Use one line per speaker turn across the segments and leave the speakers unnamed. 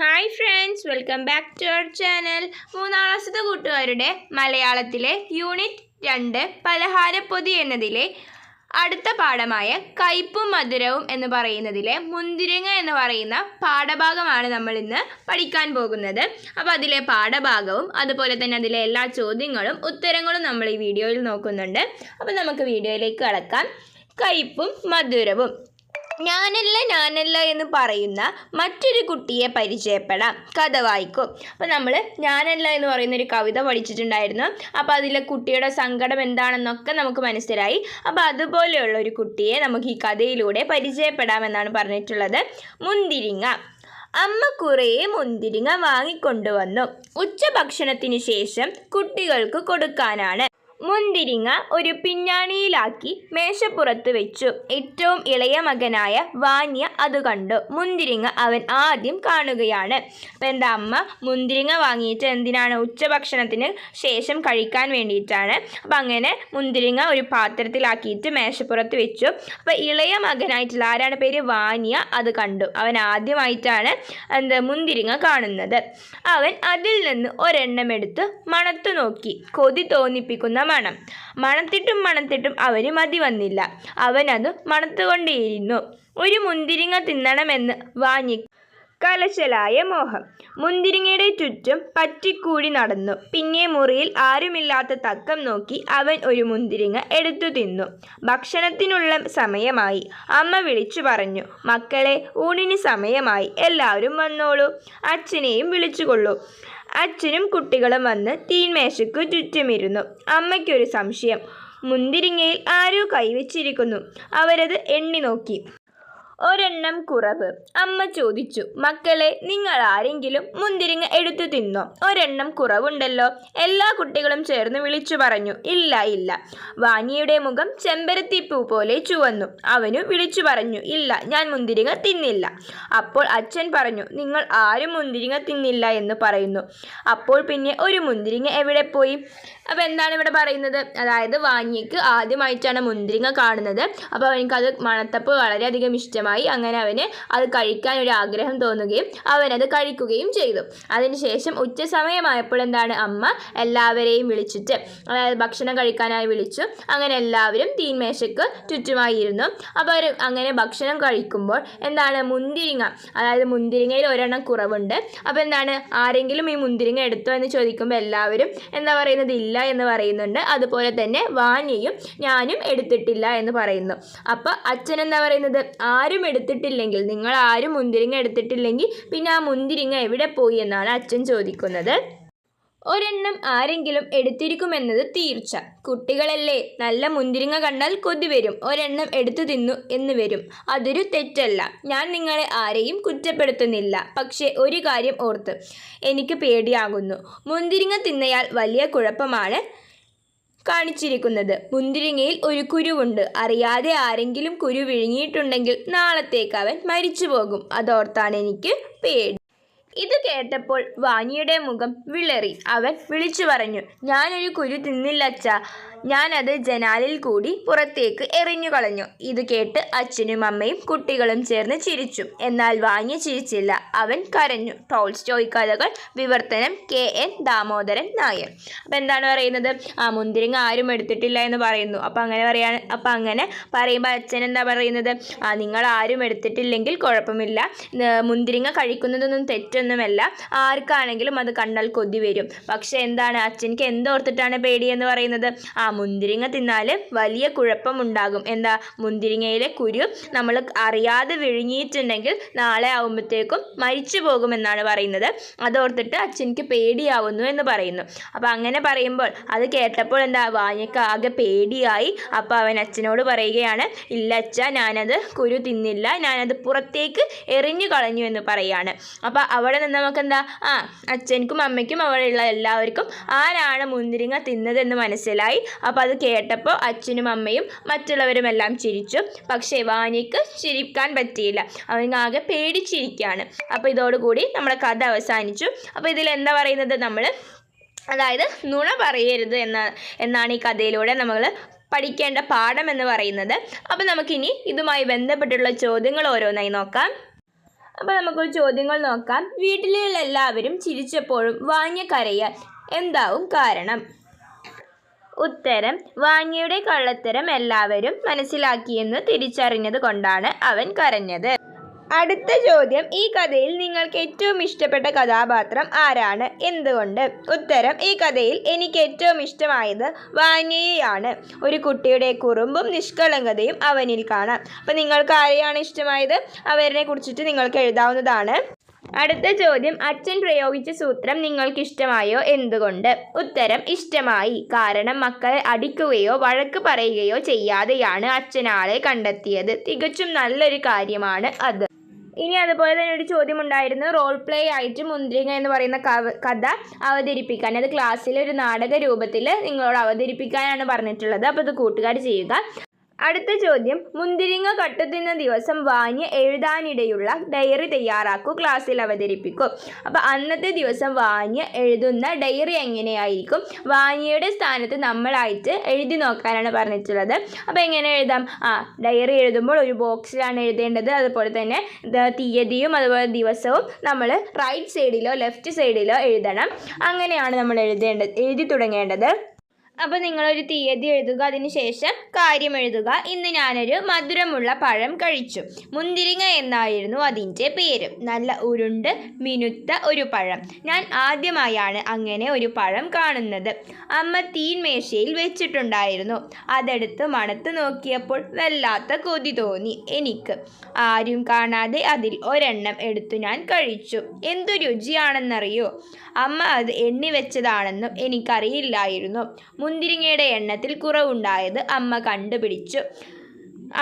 Hi friends welcome back to our channel മൂന്നാം ക്ലാസ്സിലെ കൂട്ടുകാരുടെ മലയാളത്തിലെ യൂണിറ്റ് രണ്ട് പലഹാരപ്പൊതി എന്നതിലെ അടുത്ത പാഠമായ കയ്പും മധുരവും എന്ന് പറയുന്നതിലെ മുന്തിരിങ്ങ എന്ന് പറയുന്ന പാഠഭാഗമാണ് നമ്മൾ ഇന്ന് പഠിക്കാൻ പോകുന്നത്. അപ്പോൾ അതിലെ പാഠഭാഗവും അതുപോലെ തന്നെ അതിലെ എല്ലാ ചോദ്യങ്ങളും ഉത്തരങ്ങളും നമ്മൾ ഈ വീഡിയോയിൽ നോക്കുന്നുണ്ട്. അപ്പോൾ നമുക്ക് വീഡിയോയിലേക്ക് കടക്കാം. കയ്പും മധുരവും. ഞാനല്ല ഞാനല്ല എന്ന് പറയുന്ന മറ്റൊരു കുട്ടിയെ പരിചയപ്പെടാം. കഥ വായിക്കും. അപ്പോൾ നമ്മൾ ഞാനല്ല എന്ന് പറയുന്ന ഒരു കവിത പഠിച്ചിട്ടുണ്ടായിരുന്നു. അപ്പോൾ അതിലെ കുട്ടിയുടെ സങ്കടം എന്താണെന്നൊക്കെ നമുക്ക് മനസ്സിലായി. അപ്പോൾ അതുപോലെയുള്ള ഒരു കുട്ടിയെ നമുക്ക് ഈ കഥയിലൂടെ പരിചയപ്പെടാമെന്നാണ് പറഞ്ഞിട്ടുള്ളത്. മുന്തിരിങ്ങ. അമ്മ കുറേ മുന്തിരിങ്ങ വാങ്ങിക്കൊണ്ടുവന്നു. ഉച്ചഭക്ഷണത്തിന് ശേഷം കുട്ടികൾക്ക് കൊടുക്കാനാണ്. മുന്തിരിങ്ങ ഒരു പിഞ്ഞാണിയിലാക്കി മേശപ്പുറത്ത് വെച്ചു. ഏറ്റവും ഇളയ മകനായ വാന്യ അത് കണ്ടു. മുന്തിരിങ്ങ അവൻ ആദ്യം കാണുകയാണ്. അപ്പം എന്താ അമ്മ മുന്തിരിങ്ങ വാങ്ങിയിട്ട് എന്തിനാണ് ഉച്ചഭക്ഷണത്തിന് ശേഷം കഴിക്കാൻ വേണ്ടിയിട്ടാണ്? അപ്പം അങ്ങനെ മുന്തിരിങ്ങ ഒരു പാത്രത്തിലാക്കിയിട്ട് മേശപ്പുറത്ത് വെച്ചു. അപ്പം ഇളയ മകനായിട്ടുള്ള ആരാണ് പേര്? വാന്യ അത് കണ്ടു. അവൻ ആദ്യമായിട്ടാണ് എന്താ മുന്തിരിങ്ങ കാണുന്നത്. അവൻ അതിൽ നിന്ന് ഒരെണ്ണം എടുത്ത് മണത്തു നോക്കി. കൊതി തോന്നിപ്പിക്കുന്ന മണം മണത്തിട്ടും മണത്തിട്ടും അവന് മതി വന്നില്ല. അവനത് മണത്തുകൊണ്ടേയിരുന്നു. ഒരു മുന്തിരിങ്ങ തിന്നണമെന്ന് വാങ്ങി കലശലായ മോഹം. മുന്തിരിങ്ങയുടെ ചുറ്റും പറ്റിക്കൂടി നടന്നു. പിന്നെ മുറിയിൽ ആരുമില്ലാത്ത തക്കം നോക്കി അവൻ ഒരു മുന്തിരിങ്ങ എടുത്തു തിന്നു. ഭക്ഷണത്തിനുള്ള സമയമായി. അമ്മ വിളിച്ചു പറഞ്ഞു മക്കളെ ഊണിന് സമയമായി. എല്ലാവരും വന്നോളൂ. അച്ഛനെയും വിളിച്ചുകൊള്ളൂ. അച്ഛനും കുട്ടികളും വന്ന് തീൻമേശയ്ക്ക് ചുറ്റുമിരുന്നു. അമ്മയ്ക്കൊരു സംശയം. മുന്തിരിങ്ങയിൽ ആരോ കൈവച്ചിരിക്കുന്നു. അവരത് എണ്ണി നോക്കി. ഒരെണ്ണം കുറവ്. അമ്മ ചോദിച്ചു മക്കളെ നിങ്ങൾ ആരെങ്കിലും മുന്തിരിങ്ങ എടുത്തു തിന്നോ? ഒരെണ്ണം കുറവുണ്ടല്ലോ. എല്ലാ കുട്ടികളും ചേർന്ന് വിളിച്ചു പറഞ്ഞു ഇല്ല ഇല്ല. വാനിയുടെ മുഖം ചെമ്പരത്തിപ്പൂ പോലെ ചുവന്നു. അവനു വിളിച്ചു പറഞ്ഞു ഇല്ല ഞാൻ മുന്തിരിങ്ങ തിന്നില്ല. അപ്പോൾ അച്ഛൻ പറഞ്ഞു നിങ്ങൾ ആരും മുന്തിരിങ്ങ തിന്നില്ല എന്ന് പറയുന്നു. അപ്പോൾ പിന്നെ ഒരു മുന്തിരിങ്ങ എവിടെ പോയി? അപ്പോൾ എന്താണ് ഇവിടെ പറയുന്നത്? അതായത് വാനിക്ക് ആദ്യമായിട്ടാണ് മുന്തിരിങ്ങ കാണുന്നത്. അപ്പോൾ അവനക്കത് മണത്തപ്പോൾ വളരെയധികം ഇഷ്ടമായി അങ്ങനെ അവന് അത് കഴിക്കാൻ ഒരു ആഗ്രഹം തോന്നുകയും അവനത് കഴിക്കുകയും ചെയ്തു. അതിനുശേഷം ഉച്ച സമയമായപ്പോൾ എന്താണ്? അമ്മ എല്ലാവരെയും വിളിച്ചിട്ട് അതായത് ഭക്ഷണം കഴിക്കാനായി വിളിച്ചു. അങ്ങനെ എല്ലാവരും തീൻമേശയ്ക്ക് ചുറ്റുമായിരുന്നു. അപ്പോൾ അവർ അങ്ങനെ ഭക്ഷണം കഴിക്കുമ്പോൾ എന്താണ്? മുന്തിരിങ്ങ അതായത് മുന്തിരിങ്ങയിൽ ഒരെണ്ണം കുറവുണ്ട്. അപ്പോൾ എന്താണ്? ആരെങ്കിലും ഈ മുന്തിരിങ്ങ എടുത്തോ എന്ന് ചോദിക്കുമ്പോൾ എല്ലാവരും എന്താ പറയുന്നത്? ഇല്ല എന്ന് പറയുന്നുണ്ട്. അതുപോലെ തന്നെ വാനിയും ഞാനും എടുത്തിട്ടില്ല എന്ന് പറയുന്നു. അപ്പോൾ അച്ഛൻ എന്താ പറയുന്നത്? ആരും എടുത്തിട്ടില്ലെങ്കിൽ നിങ്ങൾ ആരും മുന്തിരിങ്ങ എടുത്തിട്ടില്ലെങ്കിൽ പിന്നെ ആ മുന്തിരിങ്ങ എവിടെ പോയി എന്നാണ് അച്ഛൻ ചോദിക്കുന്നത്. ഒരെണ്ണം ആരെങ്കിലും എടുത്തിരിക്കുമെന്നത് തീർച്ച. കുട്ടികളല്ലേ നല്ല മുന്തിരിങ്ങ കണ്ടാൽ കൊതി വരും. ഒരെണ്ണം എടുത്തു തിന്നു എന്ന് വരും. അതൊരു തെറ്റല്ല. ഞാൻ നിങ്ങളെ ആരെയും കുറ്റപ്പെടുത്തുന്നില്ല. പക്ഷേ ഒരു കാര്യം ഓർത്ത് എനിക്ക് പേടിയാകുന്നു. മുന്തിരിങ്ങ തിന്നയാൽ വലിയ കുഴപ്പമാണ്. കാണിച്ചിരിക്കുന്നത്. മുന്തിരിങ്ങയിൽ ഒരു കുരുവുണ്ട്. അറിയാതെ ആരെങ്കിലും കുരു വിഴുങ്ങിയിട്ടുണ്ടെങ്കിൽ നാളത്തേക്ക് അവൻ മരിച്ചു പോകും അതോർത്താണ് എനിക്ക് പേടി. ഇത് കേട്ടപ്പോൾ വാനിയുടെ മുഖം വിളറി. അവൻ വിളിച്ചു പറഞ്ഞു ഞാനൊരു കുരു തിന്നില്ലച്ചാ ഞാനത് ജനാലിൽ കൂടി പുറത്തേക്ക് എറിഞ്ഞു കളഞ്ഞു. ഇത് കേട്ട് അച്ഛനും അമ്മയും കുട്ടികളും ചേർന്ന് ചിരിച്ചു. എന്നാൽ വാങ്ങി ചിരിച്ചില്ല. അവൻ കരഞ്ഞു. ടോൾസ്റ്റോയ് കഥകൾ വിവർത്തനം കെ. എൻ. ദാമോദരൻ നായർ. അപ്പം എന്താണ് പറയുന്നത്? ആ മുന്തിരിങ്ങ ആരും എടുത്തിട്ടില്ല എന്ന് പറയുന്നു. അപ്പം അങ്ങനെ പറയാൻ അപ്പം അങ്ങനെ പറയുമ്പോൾ അച്ഛൻ എന്താ പറയുന്നത്? ആ നിങ്ങൾ ആരും എടുത്തിട്ടില്ലെങ്കിൽ കുഴപ്പമില്ല. മുന്തിരിങ്ങ കഴിക്കുന്നതൊന്നും തെറ്റൊന്നുമല്ല ആർക്കാണെങ്കിലും അത് കണ്ടാൽ കൊതി വരും. പക്ഷെ എന്താണ്? അച്ഛനിക്ക് എന്തോർത്തിട്ടാണ് പേടിയെന്ന് പറയുന്നത്? ആ മുന്തിരിങ്ങ തിന്നാൽ വലിയ കുഴപ്പമുണ്ടാകും എന്താ? മുന്തിരിങ്ങയിലെ കുരു നമ്മൾ അറിയാതെ വിഴുങ്ങിയിട്ടുണ്ടെങ്കിൽ നാളെ ആകുമ്പോഴത്തേക്കും മരിച്ചു പോകുമെന്നാണ് പറയുന്നത്. അതോർത്തിട്ട് അച്ഛനിക്ക് പേടിയാവുന്നു എന്ന് പറയുന്നു. അപ്പോൾ അങ്ങനെ പറയുമ്പോൾ അത് കേട്ടപ്പോൾ എന്താ? വാനിക്ക് ആകെ പേടിയായി. അപ്പോൾ അവൻ അച്ഛനോട് പറയുകയാണ് ഇല്ല അച്ഛ ഞാനത് കുരു തിന്നില്ല. ഞാനത് പുറത്തേക്ക് എറിഞ്ഞു കളഞ്ഞു എന്ന് പറയാണ്. അപ്പോൾ അവിടെ നിന്ന് നമുക്ക് എന്താ ആ അച്ഛനും അമ്മയ്ക്കും അവിടെയുള്ള എല്ലാവർക്കും ആരാണ് മുന്തിരിങ്ങ തിന്നതെന്ന് മനസ്സിലായി. അപ്പോൾ അത് കേട്ടപ്പോൾ അച്ഛനും അമ്മയും മറ്റുള്ളവരും എല്ലാം ചിരിച്ചു. പക്ഷേ വാനിക്ക് ചിരിക്കാൻ പറ്റിയില്ല. അവൻ ആകെ പേടിച്ചിരിക്കുകയാണ്. അപ്പോൾ ഇതോടുകൂടി നമ്മുടെ കഥ അവസാനിച്ചു. അപ്പോൾ ഇതിൽ എന്താ പറയുന്നത്? നമ്മൾ അതായത് നുണ പറയരുത് എന്ന എന്നാണ് ഈ കഥയിലൂടെ നമ്മൾ പഠിക്കേണ്ട പാഠം എന്ന് പറയുന്നത്. അപ്പോൾ നമുക്കിനി ഇതുമായി ബന്ധപ്പെട്ടുള്ള ചോദ്യങ്ങൾ ഓരോന്നായി നോക്കാം. അപ്പോൾ നമുക്കൊരു ചോദ്യങ്ങൾ നോക്കാം. വീട്ടിലുള്ള എല്ലാവരും ചിരിച്ചപ്പോഴും വാങ്ങിയ കരയാൻ എന്താവും കാരണം? ഉത്തരം വാങ്ങിയുടെ കള്ളത്തരം എല്ലാവരും മനസ്സിലാക്കിയെന്ന് തിരിച്ചറിഞ്ഞത് കൊണ്ടാണ് അവൻ കരഞ്ഞത്. അടുത്ത ചോദ്യം. ഈ കഥയിൽ നിങ്ങൾക്ക് ഏറ്റവും ഇഷ്ടപ്പെട്ട കഥാപാത്രം ആരാണ്? എന്തുകൊണ്ട്? ഉത്തരം ഈ കഥയിൽ എനിക്ക് ഏറ്റവും ഇഷ്ടമായത് വാനിയയാണ്. ഒരു കുട്ടിയുടെ കുറുമ്പും നിഷ്കളങ്കതയും അവനിൽ കാണാം. അപ്പം നിങ്ങൾക്ക് ആരെയാണ് ഇഷ്ടമായത്? അവരെ കുറിച്ചിട്ട് നിങ്ങൾക്ക് എഴുതാവുന്നതാണ്. അടുത്ത ചോദ്യം. അച്ഛൻ പ്രയോഗിച്ച സൂത്രം നിങ്ങൾക്ക് ഇഷ്ടമായോ? എന്തുകൊണ്ട്? ഉത്തരം ഇഷ്ടമായി. കാരണം മക്കളെ അടിക്കുകയോ വഴക്ക് പറയുകയോ ചെയ്യാതെയാണ് അച്ഛൻ ആളെ കണ്ടെത്തിയത്. തികച്ചും നല്ലൊരു കാര്യമാണ് അത്. ഇനി അതുപോലെ തന്നെ ഒരു ചോദ്യം ഉണ്ടായിരുന്നു റോൾ പ്ലേ ആയിട്ട് മുന്തിരിങ്ങ എന്ന് പറയുന്ന കഥ അവതരിപ്പിക്കാൻ. അത് ക്ലാസ്സിൽ ഒരു നാടക രൂപത്തിൽ നിങ്ങളോട് അവതരിപ്പിക്കാനാണ് പറഞ്ഞിട്ടുള്ളത്. അപ്പോൾ അത് കൂട്ടുകാർ ചെയ്യുക. അടുത്ത ചോദ്യം. മുന്തിരിങ്ങ കട്ടുതിന്ന ദിവസം വാഞ്ഞ് എഴുതാനിടയുള്ള ഡയറി തയ്യാറാക്കൂ. ക്ലാസ്സിൽ അവതരിപ്പിക്കും. അപ്പോൾ അന്നത്തെ ദിവസം വാഞ്ഞ് എഴുതുന്ന ഡയറി എങ്ങനെയായിരിക്കും? വാഞ്ഞയുടെ സ്ഥാനത്ത് നമ്മളായിട്ട് എഴുതി നോക്കാനാണ് പറഞ്ഞിട്ടുള്ളത്. അപ്പോൾ എങ്ങനെ എഴുതാം? ആ ഡയറി എഴുതുമ്പോൾ ഒരു ബോക്സിലാണ് എഴുതേണ്ടത്. അതുപോലെ തന്നെ തീയതിയും അതുപോലെ ദിവസവും നമ്മൾ റൈറ്റ് സൈഡിലോ ലെഫ്റ്റ് സൈഡിലോ എഴുതണം. അങ്ങനെയാണ് നമ്മൾ എഴുതേണ്ടത് എഴുതി തുടങ്ങേണ്ടത്. അപ്പോൾ നിങ്ങളൊരു തീയതി എഴുതുക അതിനുശേഷം കാര്യം എഴുതുക. ഇന്ന് ഞാനൊരു മധുരമുള്ള പഴം കഴിച്ചു. മുന്തിരിങ്ങ എന്നായിരുന്നു അതിന്റെ പേര്. നല്ല ഉരുണ്ട് മിനുത്ത ഒരു പഴം. ഞാൻ ആദ്യമായാണ് അങ്ങനെ ഒരു പഴം കാണുന്നത്. അമ്മ തീൻമേശയിൽ വെച്ചിട്ടുണ്ടായിരുന്നു. അതെടുത്ത് മണത്ത് നോക്കിയപ്പോൾ വല്ലാത്ത കൊതി തോന്നി എനിക്ക്. ആരും കാണാതെ അതിൽ ഒരെണ്ണം എടുത്തു ഞാൻ കഴിച്ചു. എന്തു രുചിയാണെന്നറിയോ? അമ്മ അത് എണ്ണി വെച്ചതാണെന്നും എനിക്കറിയില്ലായിരുന്നു. മുന്തിരിങ്ങയുടെ എണ്ണത്തിൽ കുറവുണ്ടായത് അമ്മ കണ്ടുപിടിച്ചു.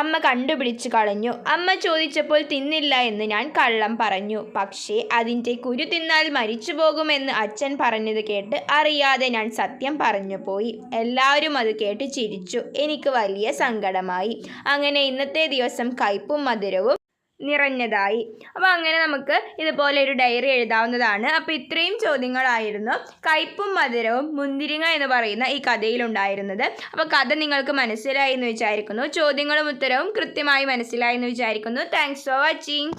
അമ്മ കണ്ടുപിടിച്ചു കളഞ്ഞു. അമ്മ ചോദിച്ചപ്പോൾ തിന്നില്ല എന്ന് ഞാൻ കള്ളം പറഞ്ഞു. പക്ഷേ അതിന്റെ കുരു തിന്നാൽ മരിച്ചു പോകുമെന്ന് അച്ഛൻ പറഞ്ഞത് കേട്ട് അറിയാതെ ഞാൻ സത്യം പറഞ്ഞു പോയി. എല്ലാവരും അത് കേട്ട് ചിരിച്ചു. എനിക്ക് വലിയ സങ്കടമായി. അങ്ങനെ ഇന്നത്തെ ദിവസം കയ്പും മധുരവും നിറഞ്ഞതായി. അപ്പോൾ അങ്ങനെ നമുക്ക് ഇതുപോലെ ഒരു ഡയറി എഴുതാവുന്നതാണ്. അപ്പോൾ ഇത്രയും ചോദ്യങ്ങളായിരുന്നു. കയ്പും മധുരവും മുന്തിരിങ്ങ എന്ന് പറയുന്ന ഈ കഥയിലുണ്ടായിരുന്നത് അപ്പോൾ കഥ നിങ്ങൾക്ക് മനസ്സിലായി എന്ന് വിചാരിക്കുന്നു. ചോദ്യങ്ങളും ഉത്തരവും കൃത്യമായി മനസ്സിലായി എന്ന് വിചാരിക്കുന്നു. Thanks for watching